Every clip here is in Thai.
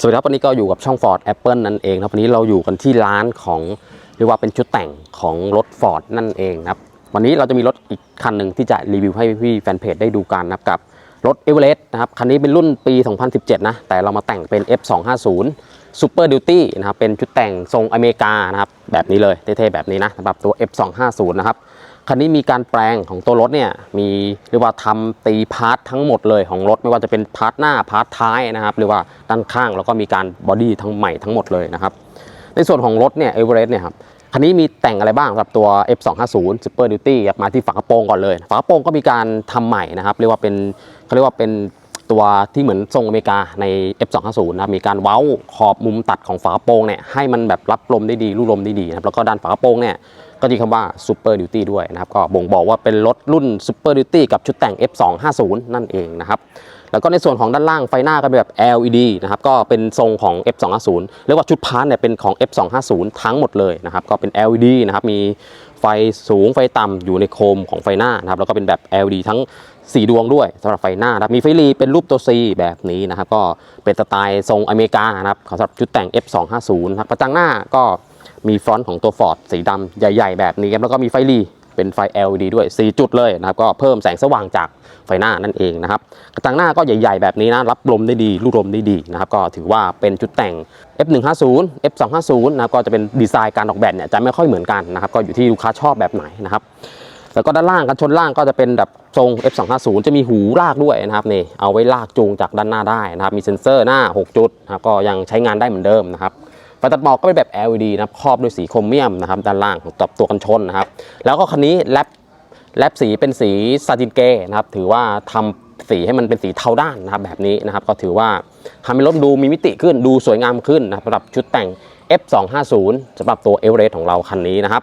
สวัสดีครับวันนี้ก็อยู่กับช่อง Ford Apple นั่นเองนะครับวันนี้เราอยู่กันที่ร้านของเรียกว่าเป็นชุดแต่งของรถ Ford นั่นเองครับวันนี้เราจะมีรถอีกคันหนึ่งที่จะรีวิวให้พี่แฟนเพจได้ดูกันนะครับกับรถ e v e r e s t นะครับคันนี้เป็นรุ่นปี 2017 นะ แต่เรามาแต่งเป็น F250 Super Duty นะครับเป็นชุดแต่งทรงอเมริกานะครับแบบนี้เลยเท่ๆแบบนี้นะสำหรับตัว F250 นะครับ คันนี้มีการแปลงของตัวรถเนี่ยมีเรียกว่าทำตีพาร์ททั้งหมดเลยของรถไม่ว่าจะเป็นพาร์ทหน้าพาร์ทท้ายนะครับหรือว่าด้านข้างแล้วก็มีการบอดี้ทั้งใหม่ทั้งหมดเลยนะครับในส่วนของรถเนี่ยเอเวอเรสต์เนี่ยครับคันนี้มีแต่งอะไรบ้างสำหรับตัว F250 Super Duty มาที่ฝากระโปรงก่อนเลย ฝากระโปรงก็มีการทำใหม่นะครับเรียกว่าเป็นเขาเรียกว่าเป็น ตัวที่เหมือนทรงอเมริกาใน F250 นะครับมีการเว้าขอบมุมตัดของฝากระโปรงเนี่ยให้มันแบบรับลมได้ดีรูลมได้ดีนะครับแล้วก็ด้านฝากระโปรงเนี่ยก็มีคำว่า Super Duty ด้วยนะครับก็บ่งบอกว่าเป็นรถรุ่น Super Duty กับชุดแต่ง F250 นั่นเองนะครับแล้วก็ในส่วนของด้านล่างไฟหน้าก็เป็นแบบ LED นะครับก็เป็นทรงของ F250 เรียกว่าชุดพาร์ทเนี่ยเป็นของ F250 ทั้งหมดเลยนะครับก็เป็น LED นะครับมีไฟสูงไฟต่ำอยู่ในโคมของไฟหน้านะครับแล้วก็เป็นแบบ LED ทั้ง 4 ดวงด้วยสำหรับไฟหน้านะครับมีไฟลีเป็นรูปตัว C แบบนี้นะครับ ก็เป็นสไตล์ทรงอเมริกานะครับสำหรับชุดแต่ง F250 นะครับกระจังหน้าก็มีฟรอนต์ของตัว Ford สีดำใหญ่ ๆ แบบนี้ครับแล้วก็มีไฟลีเป็นไฟ LED ด้วย 4 จุดเลยนะครับ ก็เพิ่มแสงสว่างจากไฟหน้านั่นเองนะครับ กระจังหน้าก็ใหญ่ ๆ แบบนี้นะ รับลมได้ดีรูลมได้ดีนะครับ ก็ถือว่าเป็นจุดแต่ง F150 F250 นะครับ ก็จะเป็นดีไซน์การออกแบบเนี่ยจะไม่ค่อยเหมือนกันนะครับ ก็อยู่ที่ลูกค้าชอบแบบไหนนะครับ แล้วก็ด้านล่างกันชนล่างก็จะเป็นแบบทรง F250 จะมีหูลากด้วยนะครับนี่เอาไว้ลากจูงจากด้านหน้าได้นะครับมีเซ็นเซอร์หน้า 6 จุดนะครับก็ยังใช้งานได้เหมือนเดิมนะครับไฟตัดหมอกก็เป็นแบบ LED นะครับครอบด้วยสีโครเมียมนะครับด้านล่างของตัวตัวกันชนนะครับแล้วก็คันนี้แรปแรปสีเป็นสีซาตินเกนะครับถือว่าทำสีให้มันเป็นสีเทาด้านนะครับแบบนี้นะครับก็ถือว่าทำให้รถดูมีมิติขึ้นดูสวยงามขึ้นนะครับสำหรับชุดแต่ง F250 สำหรับตัวเอเวอเรสต์ของเราคันนี้นะครับ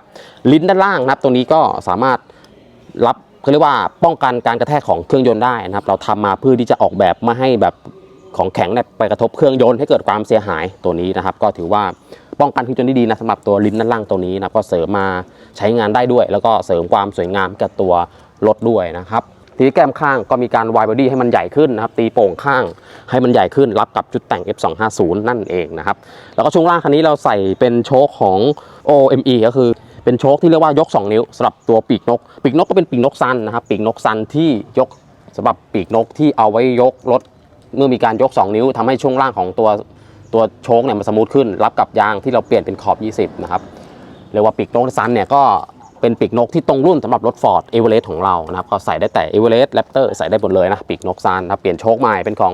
ลิ้นด้านล่างนะครับตรงนี้ก็สามารถ รับเขาเรียกว่าป้องกันการกระแทกของเครื่องยนต์ได้นะครับ เราทำมาเพื่อที่จะออกแบบไม่ให้แบบของแข็งเนี่ยไปกระทบเครื่องยนต์ให้เกิดความเสียหายตัวนี้นะครับ ก็ถือว่าป้องกันเครื่องยนต์ได้ดีนะสำหรับตัวลิ้นด้านล่างตัวนี้นะก็เสริมมาใช้งานได้ด้วย แล้วก็เสริมความสวยงามกับตัวรถด้วยนะครับทีนี้แก้มข้างก็มีการวายบอดี้ให้มันใหญ่ขึ้นนะครับ ตีโป่งข้างให้มันใหญ่ขึ้น รับกับจุดแต่ง F250 นั่นเองนะครับ แล้วก็ช่วงล่างคันนี้เราใส่เป็นโชคของ OME ก็คือ เป็นโชคที่เรียกว่ายก 2 นิ้วสำหรับตัวปีกนก ปีกนกก็เป็นปีกนกซันนะครับ ปีกนกซันที่ยกสำหรับปีกนกที่เอาไว้ยกรถเมื่อมีการยก 2 นิ้วทำให้ช่วงล่างของตัวตัวโชคเนี่ยมันสมูทขึ้น รับกับยางที่เราเปลี่ยนเป็นขอบ 20 นะครับเรียกว่าปีกนกซันเนี่ยก็เป็นปีกนกที่ตรงรุ่นสำหรับรถ Ford e v e r e s t ของเรานะครับก็ใส่ได้แต่ e v e r e s t Raptor ใส่ได้หมดเลยนะปีกนกซันนะครับเปลี่ยนโชคใหม่เป็นของ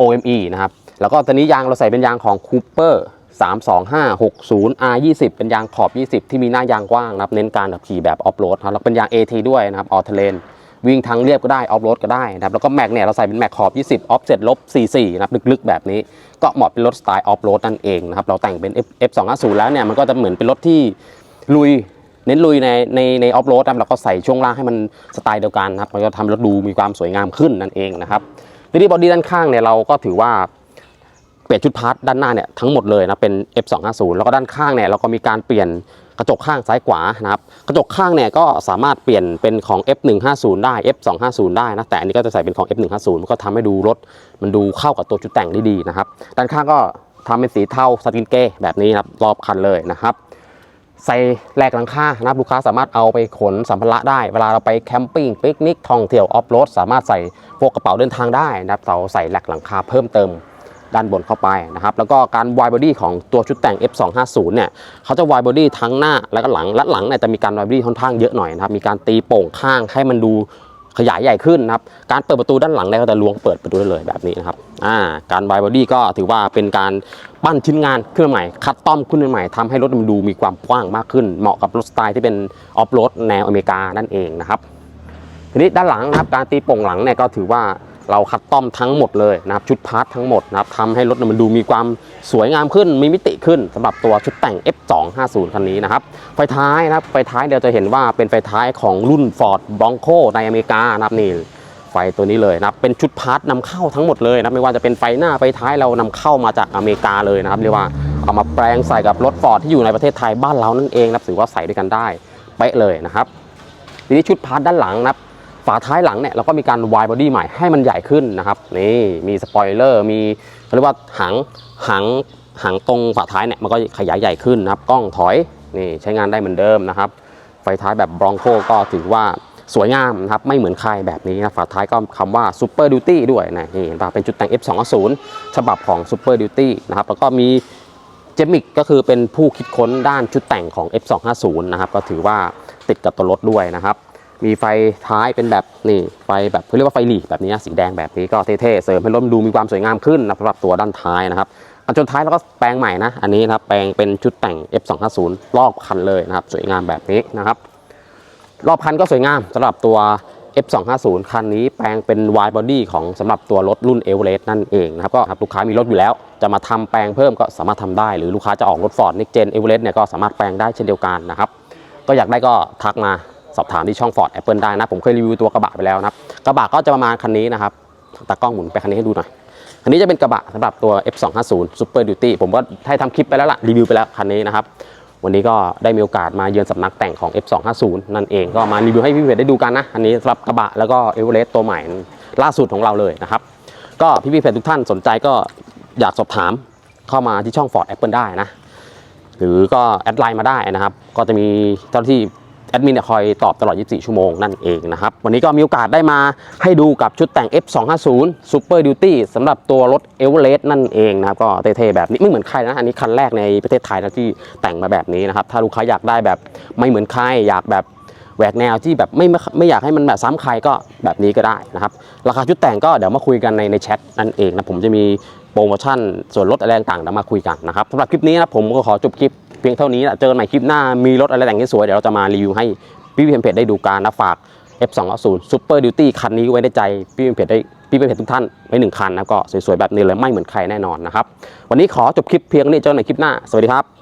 OME นะครับแล้วก็ตอนนี้ยางเราใส่เป็นยางของ 32560 R20 เป็นยางขอบ 20 ที่มีหน้ายางกว้างนะครับ เน้นการขับขี่แบบออฟโรดครับแล้วเป็นยาง AT ด้วยนะครับออเทเลนวิ่งทางเรียบก็ได้ออฟโรดก็ได้นะครับแล้วก็แม็กเนี่ยเราใส่เป็นแม็กขอบ 20 ออฟเซ็ตลบ44นะครับลึกๆ แบบนี้ ก็เหมาะเป็นรถสไตล์ออฟโรดนั่นเองนะครับเราแต่งเป็น F250 แล้วเนี่ยมันก็จะเหมือนเป็นรถที่ลุยเน้นลุยในในในออฟโรดนะครับแล้วก็ใส่ช่วงล่างให้มันสไตล์เดียวกันนะครับมันก็ทำรถดูมีความสวยงามขึ้นนั่นเองนะครับทีนี้บอดี้ด้านข้างเนี่ยเราก็ถือว่า ปลี่ยนชุดพาร์ทด้านหน้าเนี่ยทั้งหมดเลยนะเป็น F250 แล้วก็ด้านข้างเนี่ยเราก็มีการเปลี่ยนกระจกข้างซ้ายขวานะครับกระจกข้างเนี่ยก็สามารถเปลี่ยนเป็นของ F150 ได้ F250 ได้นะแต่อันนี้ก็จะใส่เป็นของ F150 มันก็ทำให้ดูรถมันดูเข้ากับตัวชุดแต่งได้ดีนะครับด้านข้างก็ทำเป็นสีเทาสตินเก้แบบนี้นะครับรอบคันเลยนะครับใส่แหลกหลังคานะครับลูกค้าสามารถเอาไปขนสัมภาระได้ เวลาเราไปแคมปิ้งปิกนิกท่องเที่ยวออฟโรดสามารถใส่พวกกระเป๋าเดินทางได้นะครับเราใส่แลกหลังคาเพิ่มเติม ด้านบนเข้าไปนะครับ แล้วก็การวายบอดี้ของตัวชุดแต่ง F250 เนี่ยเขาจะวายบอดี้ทั้งหน้าและก็หลังและหลังเนี่ยจะมีการวายบอดี้ค่อนข้างเยอะหน่อยนะครับมีการตีโป่งข้างให้มันดูขยายใหญ่ขึ้นนะครับ การเปิดประตูด้านหลังเนี่ยก็จะล้วงเปิดประตูได้เลยแบบนี้นะครับ อ่า การวายบอดี้ก็ถือว่าเป็นการปั้นชิ้นงานขึ้นมาใหม่ คัดต้อมขึ้นมาใหม่ทำให้รถมันดูมีความกว้างมากขึ้น เหมาะกับรถสไตล์ที่เป็นออฟโรดแนวอเมริกานั่นเองนะครับ ทีนี้ด้านหลังนะครับ การตีโป่งหลังเนี่ยก็ถือว่า เราคัดต้อมทั้งหมดเลยนะครับชุดพาร์ททั้งหมดนะครับทำให้รถเนี่ยมันดูมีความสวยงามขึ้นมีมิติขึ้นสำหรับตัวชุดแต่ง F250 คันนี้นะครับไฟท้ายนะครับไฟท้ายเดี๋ยวจะเห็นว่าเป็นไฟท้ายของรุ่น Ford Bronco ในอเมริกานะครับนี่ไฟตัวนี้เลยนะครับเป็นชุดพาร์ทนำเข้าทั้งหมดเลยนะไม่ว่าจะเป็นไฟหน้าไฟท้ายเรานำเข้ามาจากอเมริกาเลยนะครับเรียกว่าเอามาแปลงใส่กับรถ Ford ที่อยู่ในประเทศไทยบ้านเรานั่นเองนะถือว่าใส่ด้วยกันได้เป๊ะเลยนะครับทีนี้ชุดพาร์ทด้านหลังนะครับ ฝาท้ายหลังเนี่ยเราก็มีการวายบอดี้ใหม่ให้มันใหญ่ขึ้นนะครับนี่มีสปอยเลอร์มีเรียกว่าหางหางหางตรงฝาท้ายเนี่ยมันก็ขยายใหญ่ขึ้นนะครับกล้องถอยนี่ใช้งานได้เหมือนเดิมนะครับ ไฟท้ายแบบบรองโ o ก็ถือว่าสวยงามนะครับไม่เหมือนใครแบบนี้นะฝาท้ายก็คำว่า Super Duty ด้วยนะนี่เห็นปะเป็นจุดแต่ง F250 ฉบับของ Super Duty นะครับแล้วก็มีเจมิกก็คือเป็นผู้คิดค้นด้านชุดแต่งของ F250 นะครับก็ถือว่าติดกับตัวรถด้วยนะครับ มีไฟท้ายเป็นแบบนี่ไฟแบบเขาเรียกว่าไฟหลีแบบนี้สีแดงแบบนี้ก็เท่ๆเสริมให้รถมันดูมีความสวยงามขึ้นนะสำหรับตัวด้านท้ายนะครับกันชนท้ายแล้วก็แปลงใหม่นะอันนี้นะครับแปลงเป็นชุดแต่ง F250 รอบคันเลยนะครับสวยงามแบบนี้นะครับ รอบคันก็สวยงามสำหรับตัว F250 คันนี้แปลงเป็น wide body ของสำหรับตัวรถรุ่น e v e r e s t นั่นเองนะครับก็ครับลูกค้ามีรถอยู่แล้ว จะมาทำแปลงเพิ่มก็สามารถทำได้ หรือลูกค้าจะออกรถ Ford Next Gen e v e r e s t เนี่ยก็สามารถแปลงได้เช่นเดียวกันนะครับก็อยากได้ก็ทักมา สอบถามที่ช่อง Ford Apple ได้นะ ผมเคยรีวิวตัวกระบะไปแล้วนะครับ กระบะก็จะประมาณคันนี้นะครับตากล้องหมุนไปคันนี้ให้ดูหน่อยอันนี้จะเป็นกระบะสำหรับตัว F250 Super Duty ผมก็ให้ทำคลิปไปแล้วล่ะรีวิวไปแล้วคันนี้นะครับวันนี้ก็ได้มีโอกาสมาเยือนสำนักแต่งของ F250 นั่นเองก็มารีวิวให้พี่เพจได้ดูกันนะ อันนี้สำหรับกระบะแล้วก็เอเวอเรสต์ตัวใหม่ล่าสุดของเราเลยนะครับ ก็พี่พี่เพจทุกท่านสนใจก็อยากสอบถามเข้ามาที่ช่อง Ford Apple ได้นะ หรือก็แอดไลน์มาได้นะครับ ก็จะมีเจ้าหน้าที่ แอดมินเนี่ยคอยตอบตลอด 24 ชั่วโมงนั่นเองนะครับ วันนี้ก็มีโอกาสได้มาให้ดูกับชุดแต่ง F250 Super Duty สำหรับตัวรถ e v e r e s t นั่นเองนะครับ ก็เท่ๆแบบนี้ไม่เหมือนใครนะ อันนี้คันแรกในประเทศไทยนะที่แต่งมาแบบนี้นะครับ ถ้าลูกค้าอยากได้แบบไม่เหมือนใครอยากแบบแหวกแนวที่แบบไม่ไม่ไม่อยากให้มันแบบซ้ำใครก็แบบนี้ก็ได้นะครับ ราคาชุดแต่งก็เดี๋ยวมาคุยกันในในแชทนั่นเองนะผมจะมีโปรโมชั่นส่วนลดอะไรต่างๆเดี๋ยวมาคุยกันนะครับสำหรับคลิปนี้นะผมก็ขอจบคลิป เพียงเท่านี้นะเจอกันใหม่คลิปหน้ามีรถอะไรแต่งสวยเดี๋ยวเราจะมารีวิวให้พี่พี่เพจได้ดูการนะฝาก F200 Super Duty คันนี้ไว้ในใจพี่เพจได้พี่เพจทุกท่านไว้หนึ่งคันนะก็สวยๆแบบนี้เลยไม่เหมือนใครแน่นอนนะครับวันนี้ขอจบคลิปเพียงนี้เจอกันใหม่คลิปหน้าสวัสดีครับ